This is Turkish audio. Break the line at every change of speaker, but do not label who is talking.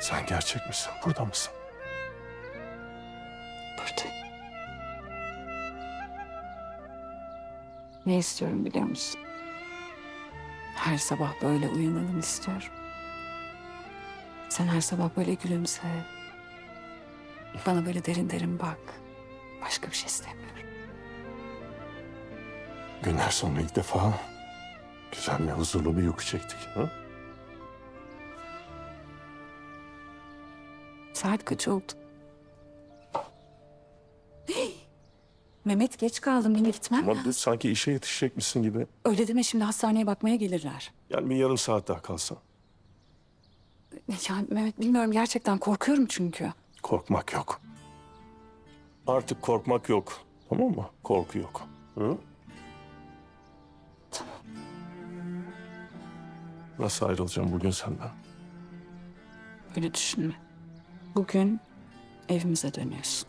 Sen gerçek misin? Burada mısın?
Buradayım. Ne istiyorum biliyor musun? Her sabah böyle uyanalım istiyorum. Sen her sabah böyle gülümse. Bana böyle derin derin bak. Başka bir şey istemiyorum.
Günler sonra ilk defa güzel ve huzurlu bir uyku çektik. Ha?
Saat kaç oldu? Hey! Mehmet geç kaldım yine gitmem
Ama
lazım.
sanki işe yetişecekmişsin gibi.
Öyle deme şimdi hastaneye bakmaya gelirler.
Yani bir yarım saat daha kalsan.
Yani Mehmet bilmiyorum gerçekten korkuyorum çünkü.
Korkmak yok. Artık korkmak yok. Tamam mı? Korku yok. Hı?
Tamam.
Nasıl ayrılacağım bugün senden?
Öyle düşünme. Bugün evimize dönüyorsun.